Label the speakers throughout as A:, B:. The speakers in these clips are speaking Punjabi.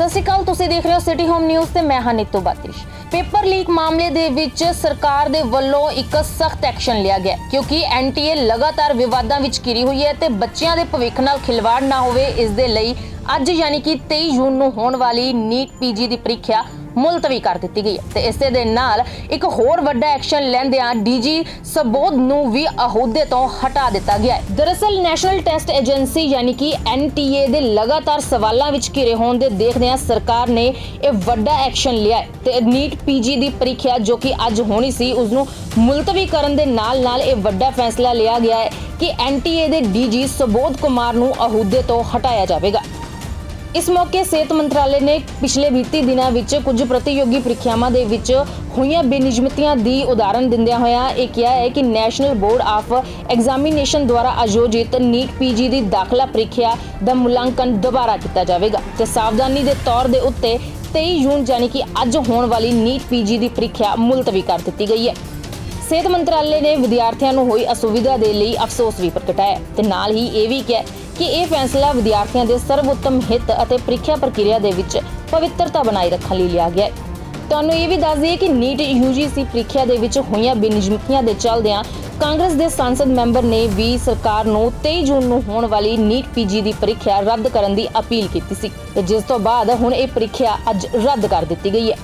A: ਸਤਿ ਸ਼੍ਰੀ ਅਕਾਲ, ਤੁਸੀਂ ਦੇਖ ਰਹੇ ਹੋ ਸਿਟੀ ਹੋਮ ਨਿਊਜ਼ ਤੇ ਮੈਂ ਹਾਂ ਨੀਤੂ ਬਾਤਿਸ਼। ਪੇਪਰ ਲੀਕ ਮਾਮਲੇ ਦੇ ਵਿੱਚ ਸਰਕਾਰ ਦੇ ਵੱਲੋਂ ਇੱਕ ਸਖਤ ਐਕਸ਼ਨ ਲਿਆ ਗਿਆ ਹੈ, ਕਿਉਂਕਿ ਐਨਟੀਏ ਲਗਾਤਾਰ ਵਿਵਾਦਾਂ ਵਿੱਚ ਘਿਰੀ ਹੋਈ ਹੈ ਤੇ ਬੱਚਿਆਂ ਦੇ ਭਵਿੱਖ ਨਾਲ ਖਿਲਵਾੜ ਨਾ ਹੋਵੇ, ਇਸ ਦੇ ਲਈ ਅੱਜ ਯਾਨੀ ਕਿ 23 ਜੂਨ ਨੂੰ ਹੋਣ ਵਾਲੀ ਨੀਟ ਪੀਜੀ ਦੀ ਪ੍ਰੀਖਿਆ ਮੁਲਤਵੀ ਕਰ ਦਿੱਤੀ ਗਈ ਹੈ। ਤੇ ਇਸੇ ਦੇ ਨਾਲ ਇੱਕ ਹੋਰ ਵੱਡਾ ਐਕਸ਼ਨ ਲੈਂਦਿਆਂ ਡੀਜੀ ਸਬੋਧ ਨੂੰ ਵੀ ਅਹੁਦੇ ਤੋਂ ਹਟਾ ਦਿੱਤਾ ਗਿਆ ਹੈ। ਦਰਅਸਲ ਨੈਸ਼ਨਲ ਟੈਸਟ ਏਜੰਸੀ ਯਾਨੀ ਕਿ ਐਨਟੀਏ ਦੇ ਲਗਾਤਾਰ ਸਵਾਲਾਂ ਵਿੱਚ ਘਿਰੇ ਹੋਣ ਦੇ ਦੇਖਦਿਆਂ ਸਰਕਾਰ ਨੇ ਇਹ ਵੱਡਾ ਐਕਸ਼ਨ ਲਿਆ ਹੈ। ਤੇ ਨੀਟ ਪੀਜੀ ਦੀ ਪ੍ਰੀਖਿਆ ਜੋ ਕਿ ਅੱਜ ਹੋਣੀ ਸੀ ਉਸ ਨੂੰ ਮੁਲਤਵੀ ਕਰਨ ਦੇ ਨਾਲ ਨਾਲ ਇਹ ਵੱਡਾ ਫੈਸਲਾ ਲਿਆ ਗਿਆ ਹੈ ਕਿ ਐਨਟੀਏ ਦੇ ਡੀਜੀ ਸਬੋਧ ਕੁਮਾਰ ਨੂੰ ਅਹੁਦੇ ਤੋਂ ਹਟਾਇਆ ਜਾਵੇਗਾ। ਇਸ ਮੌਕੇ ਸਿਹਤ ਮੰਤਰਾਲੇ ਨੇ ਪਿਛਲੇ ਬੀਤੀ ਦਿਨਾਂ ਵਿੱਚ ਕੁਝ ਪ੍ਰਤੀਯੋਗੀ ਪ੍ਰੀਖਿਆਵਾਂ ਦੇ ਵਿੱਚ ਹੋਈਆਂ ਬੇਨਿਯਮਤੀਆਂ ਦੀ ਉਦਾਹਰਣ ਦਿੰਦਿਆਂ ਹੋਇਆਂ ਇਹ ਕਿਹਾ ਹੈ ਕਿ ਨੈਸ਼ਨਲ ਬੋਰਡ ਆਫ ਐਗਜ਼ਾਮੀਨੇਸ਼ਨ ਦੁਆਰਾ ਆਯੋਜਿਤ ਨੀਟ ਪੀਜੀ ਦੀ ਦਾਖਲਾ ਪ੍ਰੀਖਿਆ ਦਾ ਮੁਲਾਂਕਣ ਦੁਬਾਰਾ ਕੀਤਾ ਜਾਵੇਗਾ ਤੇ ਸਾਵਧਾਨੀ ਦੇ ਤੌਰ ਦੇ ਉੱਤੇ 23 ਜੂਨ ਯਾਨੀ ਕਿ ਅੱਜ ਹੋਣ ਵਾਲੀ ਨੀਟ ਪੀਜੀ ਦੀ ਪ੍ਰੀਖਿਆ ਮੁਲਤਵੀ ਕਰ ਦਿੱਤੀ ਗਈ ਹੈ। ਸਿਹਤ ਮੰਤਰਾਲੇ ਨੇ ਵਿਦਿਆਰਥੀਆਂ ਨੂੰ ਹੋਈ ਅਸੁਵਿਧਾ ਦੇ ਲਈ ਅਫਸੋਸ ਵੀ ਪ੍ਰਗਟਾਇਆ ਹੈ ਤੇ ਨਾਲ ਹੀ ਇਹ ਵੀ ਕਿਹਾ ਕਿ ਇਹ ਫੈਸਲਾ ਵਿਦਿਆਰਥੀਆਂ ਦੇ ਸਰਵਉੱਤਮ ਹਿੱਤ ਅਤੇ ਪ੍ਰੀਖਿਆ ਪ੍ਰਕਿਰਿਆ ਦੇ ਵਿੱਚ ਪਵਿੱਤਰਤਾ ਬਣਾਈ ਰੱਖਣ ਲਈ ਲਿਆ ਗਿਆ ਹੈ। ਤੁਹਾਨੂੰ ਇਹ ਵੀ ਦੱਸ ਦਈਏ ਕਿ ਨੀਟ ਯੂਜੀਸੀ ਪ੍ਰੀਖਿਆ ਦੇ ਵਿੱਚ ਹੋਈਆਂ ਬੇਨਿਯਮਤੀਆਂ ਦੇ ਚੱਲਦਿਆਂ ਕਾਂਗਰਸ ਦੇ ਸੰਸਦ ਮੈਂਬਰ ਨੇ ਵੀ ਸਰਕਾਰ ਨੂੰ 23 ਜੂਨ ਨੂੰ ਹੋਣ ਵਾਲੀ ਨੀਟ ਪੀਜੀ ਦੀ ਪ੍ਰੀਖਿਆ ਰੱਦ ਕਰਨ ਦੀ ਅਪੀਲ ਕੀਤੀ ਸੀ ਤੇ ਜਿਸ ਤੋਂ ਬਾਅਦ ਹੁਣ ਇਹ ਪ੍ਰੀਖਿਆ ਅੱਜ ਰੱਦ ਕਰ ਦਿੱਤੀ ਗਈ ਹੈ।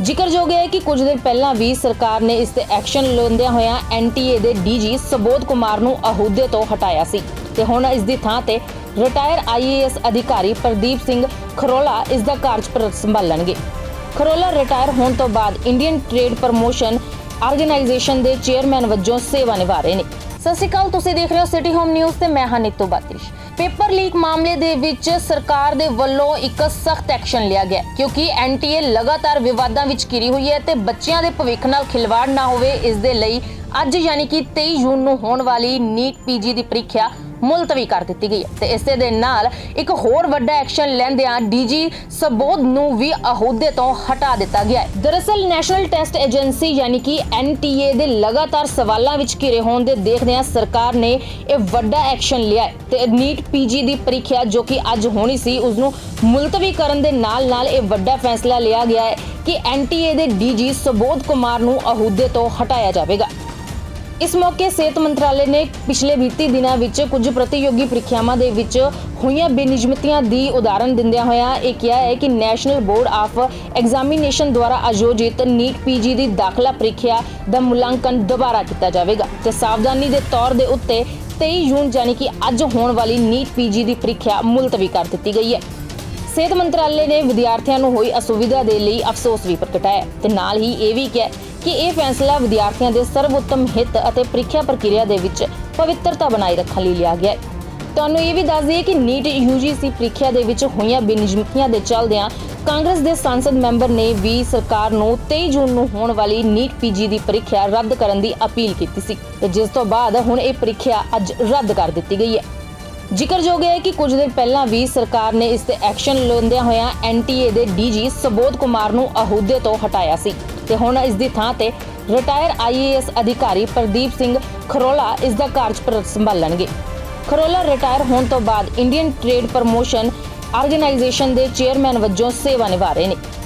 A: ਜ਼ਿਕਰਯੋਗ ਹੈ ਕਿ ਕੁਝ ਦਿਨ ਪਹਿਲਾਂ ਵੀ ਸਰਕਾਰ ਨੇ ਇਸ ਤੇ ਐਕਸ਼ਨ ਲੈਂਦਿਆਂ ਹੋਇਆਂ ਐਨਟੀਏ ਦੇ ਡੀਜੀ ਸਬੋਧ ਕੁਮਾਰ ਨੂੰ ਅਹੁਦੇ ਤੋਂ ਹਟਾਇਆ ਸੀ। ਤੇ ਹੁਣ ਇਸ ਦੀ ਥਾਂ ਤੇ ਰਿਟਾਇਰ ਆਈਏਐਸ ਅਧਿਕਾਰੀ ਪ੍ਰਦੀਪ ਸਿੰਘ ਖਰੋਲਾ ਇਸ ਦਾ ਕਾਰਜਭਾਰ ਸੰਭਾਲਣਗੇ। ਖਰੋਲਾ ਰਿਟਾਇਰ ਹੋਣ ਤੋਂ ਬਾਅਦ ਇੰਡੀਅਨ ਟ੍ਰੇਡ ਪ੍ਰਮੋਸ਼ਨ ਆਰਗੇਨਾਈਜੇਸ਼ਨ ਦੇ ਚੇਅਰਮੈਨ ਵਜੋਂ ਸੇਵਾ ਨਿਭਾ ਰਹੇ ਨੇ। ਸਤਿ ਸ਼੍ਰੀ ਅਕਾਲ, ਤੁਸੀਂ ਦੇਖ ਰਹੇ ਹੋ ਸਿਟੀ ਹੋਮ ਨਿਊਜ਼ ਤੇ ਮੈਂ ਹਾਂ ਨੀਤੂ ਬਾਤਿਸ਼ ਪੇਪਰ ਲੀਕ ਮਾਮਲੇ ਦੇ ਵਿੱਚ ਸਰਕਾਰ ਦੇ ਵੱਲੋਂ ਇੱਕ ਸਖਤ ਐਕਸ਼ਨ ਲਿਆ ਗਿਆ ਹੈ, ਕਿਉਂਕਿ ਐਨਟੀਏ ਲਗਾਤਾਰ ਵਿਵਾਦਾਂ ਵਿੱਚ ਘਿਰੀ ਹੋਈ ਹੈ ਤੇ ਬੱਚਿਆਂ ਦੇ ਭਵਿੱਖ ਨਾਲ ਖਿਲਵਾੜ ਨਾ ਹੋਵੇ, ਇਸ ਦੇ ਲਈ ਅੱਜ ਯਾਨੀ ਕਿ 23 ਜੂਨ ਨੂੰ ਹੋਣ ਵਾਲੀ ਨੀਟ ਪੀਜੀ ਦੀ ਪ੍ਰੀਖਿਆ ਮੁਲਤਵੀ ਕਰ ਦਿੱਤੀ ਗਈ ਹੈ। ਤੇ ਇਸੇ ਦੇ ਨਾਲ ਇੱਕ ਹੋਰ ਵੱਡਾ ਐਕਸ਼ਨ ਲੈਂਦਿਆਂ ਡੀਜੀ ਸਬੋਧ ਨੂੰ ਵੀ ਅਹੁਦੇ ਤੋਂ ਹਟਾ ਦਿੱਤਾ ਗਿਆ ਹੈ। ਦਰਅਸਲ ਨੈਸ਼ਨਲ ਟੈਸਟ ਏਜੰਸੀ ਯਾਨੀ ਕਿ ਐਨਟੀਏ ਦੇ ਲਗਾਤਾਰ ਸਵਾਲਾਂ ਵਿੱਚ ਘਿਰੇ ਹੋਣ ਦੇ ਦੇਖਦਿਆਂ ਸਰਕਾਰ ਨੇ ਇਹ ਵੱਡਾ ਐਕਸ਼ਨ ਲਿਆ ਹੈ। ਤੇ ਨੀਟ ਪੀਜੀ ਦੀ ਪ੍ਰੀਖਿਆ ਜੋ ਕਿ ਅੱਜ ਹੋਣੀ ਸੀ ਉਸ ਨੂੰ ਮੁਲਤਵੀ ਕਰਨ ਦੇ ਨਾਲ ਨਾਲ ਇਹ ਵੱਡਾ ਫੈਸਲਾ ਲਿਆ ਗਿਆ ਹੈ ਕਿ ਐਨਟੀਏ ਦੇ ਡੀਜੀ ਸਬੋਧ ਕੁਮਾਰ ਨੂੰ ਅਹੁਦੇ ਤੋਂ ਹਟਾਇਆ ਜਾਵੇਗਾ। ਇਸ ਮੌਕੇ ਸਿਹਤ ਮੰਤਰਾਲੇ ਨੇ ਪਿਛਲੇ ਬੀਤੀ ਦਿਨਾਂ ਵਿੱਚ ਕੁਝ ਪ੍ਰਤੀਯੋਗੀ ਪ੍ਰੀਖਿਆਵਾਂ ਦੇ ਵਿੱਚ ਹੋਈਆਂ ਬੇਨਿਯਮਤੀਆਂ ਦੀ ਉਦਾਹਰਣ ਦਿੰਦਿਆਂ ਹੋਇਆਂ ਇਹ ਕਿਹਾ ਹੈ ਕਿ ਨੈਸ਼ਨਲ ਬੋਰਡ ਆਫ ਐਗਜ਼ਾਮੀਨੇਸ਼ਨ ਦੁਆਰਾ ਆਯੋਜਿਤ ਨੀਟ ਪੀਜੀ ਦੀ ਦਾਖਲਾ ਪ੍ਰੀਖਿਆ ਦਾ ਮੁਲਾਂਕਣ ਦੁਬਾਰਾ ਕੀਤਾ ਜਾਵੇਗਾ ਤੇ ਸਾਵਧਾਨੀ ਦੇ ਤੌਰ ਦੇ ਉੱਤੇ 23 ਜੂਨ ਯਾਨੀ ਕਿ ਅੱਜ ਹੋਣ ਵਾਲੀ ਨੀਟ ਪੀਜੀ ਦੀ ਪ੍ਰੀਖਿਆ ਮੁਲਤਵੀ ਕਰ ਦਿੱਤੀ ਗਈ ਹੈ। ਸਿਹਤ ਮੰਤਰਾਲੇ ਨੇ ਵਿਦਿਆਰਥੀਆਂ ਨੂੰ ਹੋਈ ਅਸੁਵਿਧਾ ਦੇ ਲਈ ਅਫਸੋਸ ਵੀ ਪ੍ਰਗਟਾਇਆ ਹੈ ਤੇ ਨਾਲ ਹੀ ਇਹ ਵੀ ਕਿਹਾ ਕਿ ਇਹ ਫੈਸਲਾ ਵਿਦਿਆਰਥੀਆਂ ਦੇ ਸਰਵਉੱਤਮ ਹਿੱਤ ਅਤੇ ਪ੍ਰੀਖਿਆ ਪ੍ਰਕਿਰਿਆ ਦੇ ਵਿੱਚ ਪਵਿੱਤਰਤਾ ਬਣਾਈ ਰੱਖਣ ਲਈ ਲਿਆ ਗਿਆ ਹੈ। ਤੁਹਾਨੂੰ ਇਹ ਵੀ ਦੱਸ ਦਈਏ ਕਿ ਨੀਟ ਯੂਜੀਸੀ ਪ੍ਰੀਖਿਆ ਦੇ ਵਿੱਚ ਹੋਈਆਂ ਬੇਨਿਯਮਤੀਆਂ ਦੇ ਚੱਲਦਿਆਂ ਕਾਂਗਰਸ ਦੇ ਸੰਸਦ ਮੈਂਬਰ ਨੇ ਵੀ ਸਰਕਾਰ ਨੂੰ 23 ਜੂਨ ਨੂੰ ਹੋਣ ਵਾਲੀ ਨੀਟ ਪੀਜੀ ਦੀ ਪ੍ਰੀਖਿਆ ਰੱਦ ਕਰਨ ਦੀ ਅਪੀਲ ਕੀਤੀ ਸੀ ਤੇ ਜਿਸ ਤੋਂ ਬਾਅਦ ਹੁਣ ਇਹ ਪ੍ਰੀਖਿਆ ਅੱਜ ਰੱਦ ਕਰ ਦਿੱਤੀ ਗਈ ਹੈ। ਜ਼ਿਕਰਯੋਗ ਹੈ ਕਿ ਕੁਝ ਦਿਨ ਪਹਿਲਾਂ ਵੀ ਸਰਕਾਰ ਨੇ ਇਸ ਤੇ ਐਕਸ਼ਨ ਲੈਂਦਿਆਂ ਹੋਇਆਂ ਐਨਟੀਏ ਦੇ ਡੀਜੀ ਸਬੋਧ ਕੁਮਾਰ ਨੂੰ ਅਹੁਦੇ ਤੋਂ ਹਟਾਇਆ ਸੀ। ਤੇ ਹੁਣ ਇਸ ਦੀ ਥਾਂ ਤੇ ਰਿਟਾਇਰ ਆਈਏਐਸ ਅਧਿਕਾਰੀ ਪ੍ਰਦੀਪ ਸਿੰਘ ਖਰੋਲਾ ਇਸ ਦਾ ਕਾਰਜਭਾਰ ਸੰਭਾਲਣਗੇ। ਖਰੋਲਾ ਰਿਟਾਇਰ ਹੋਣ ਤੋਂ ਬਾਅਦ ਇੰਡੀਅਨ ਟ੍ਰੇਡ ਪ੍ਰਮੋਸ਼ਨ ਆਰਗੇਨਾਈਜੇਸ਼ਨ ਦੇ ਚੇਅਰਮੈਨ ਵਜੋਂ ਸੇਵਾ ਨਿਭਾ ਰਹੇ ਨੇ।